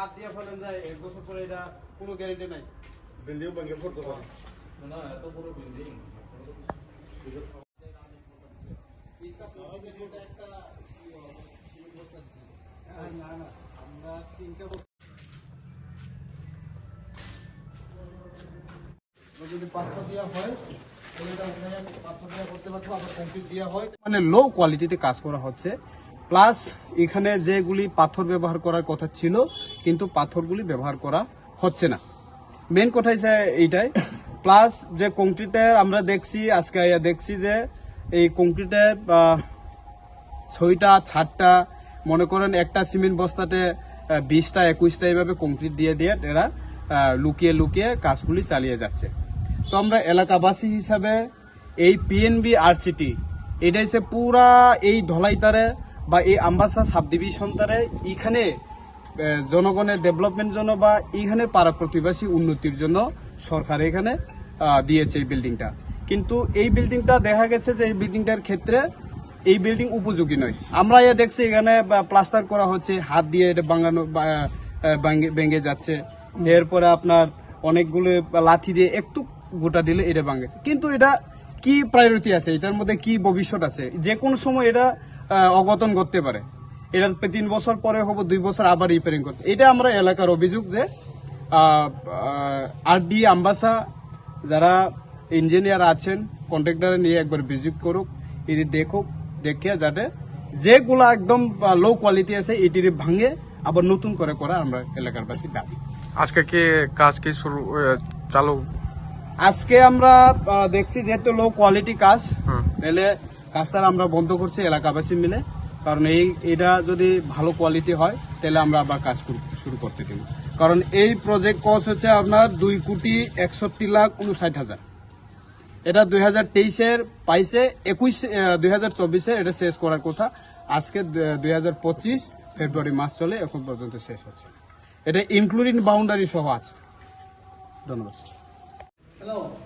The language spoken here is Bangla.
হাত দিয়ে ফেলেন যায় এক বছর পরে এটা কোনো গ্যারেন্টি নাই। বিল্ডিং ভেঙে পড়তে পারে না এত বড় বিল্ডিং না না আমরা তিনটা দেওয়া হয় এটা উঠাইয়া দেওয়া করতে পারব কমপ্লিট দেওয়া হয়। মানে লো কোয়ালিটিতে কাজ করা হচ্ছে। প্লাস এখানে যেগুলি পাথর ব্যবহার করার কথা ছিল, কিন্তু পাথরগুলি ব্যবহার করা হচ্ছে না। মেন কথা হচ্ছে এইটাই। প্লাস যে কংক্রিটের আমরা দেখছি, আজকে দেখছি যে এই কংক্রিটের ছয়টা ছাদটা মনে করেন একটা সিমেন্ট বস্তাতে বিশটা, একুশটা এইভাবে কংক্রিট দিয়ে দিয়ে এরা লুকিয়ে লুকিয়ে কাজগুলি চালিয়ে যাচ্ছে। তো আমরা এলাকাবাসী হিসাবে এই পিএনবি আর সিটি এটা হচ্ছে পুরা এই ধলাইতারে বা এই আম্বাসা সাব ডিভিশন তারে এখানে জনগণের ডেভেলপমেন্ট জন্য বা এখানে পাড়া প্রতিবাসী উন্নতির জন্য সরকার এখানে দিয়েছে এই বিল্ডিংটা। কিন্তু এই বিল্ডিংটা দেখা গেছে যে এই বিল্ডিংটার ক্ষেত্রে এই বিল্ডিং উপযোগী নয়। আমরা এ দেখছি এখানে প্লাস্টার করা হচ্ছে, হাত দিয়ে এটা বাঙানো ভেঙে যাচ্ছে। এরপরে আপনার অনেকগুলো লাঠি দিয়ে একটু গোটা দিলে এটা ভাঙেছে কিন্তু এটা কি প্রায়োরিটি আছে? এটার মধ্যে কি ভবিষ্যৎ আছে? যে কোনো সময় এটা অঘটন করতে পারে। এটা তিন বছর পরে হব দুই বছর আবার রিপেয়ারিং করতে। এটা আমরা এলাকার অভিযোগ যে আর ডি আম্বাসা যারা ইঞ্জিনিয়ার আছেন কন্ট্রাক্টর নিয়ে একবার ভিজিট করুক এটি দেখুক দেখে যাতে যেগুলা একদম লো কোয়ালিটি আছে এটি ভাঙে আবার নতুন করে করা আমরা এলাকার বাসী দাবি। আজকে কি কাজ কি শুরু চালু? আজকে আমরা দেখছি যেহেতু লো কোয়ালিটি কাজ। তাহলে কাজটা আমরা বন্ধ করছি এলাকাবাসী মিলে। কারণ এই, এটা যদি ভালো কোয়ালিটি হয়, তাহলে আমরা আবার কাজ শুরু- করতে দেব। কারণ এই প্রজেক্ট কস্ট হচ্ছে আপনার দুই কোটি একষট্টি লাখ উনষাট হাজার। এটা দুই হাজার তেইশের পাইছে একুশ দুই হাজার চব্বিশে এটা শেষ করার কথা। আজকে দুই হাজার পঁচিশ ফেব্রুয়ারি মাস চলে, এখন পর্যন্ত শেষ হচ্ছে। এটা ইনক্লুডিং বাউন্ডারি সহ আছে। ধন্যবাদ। হ্যালো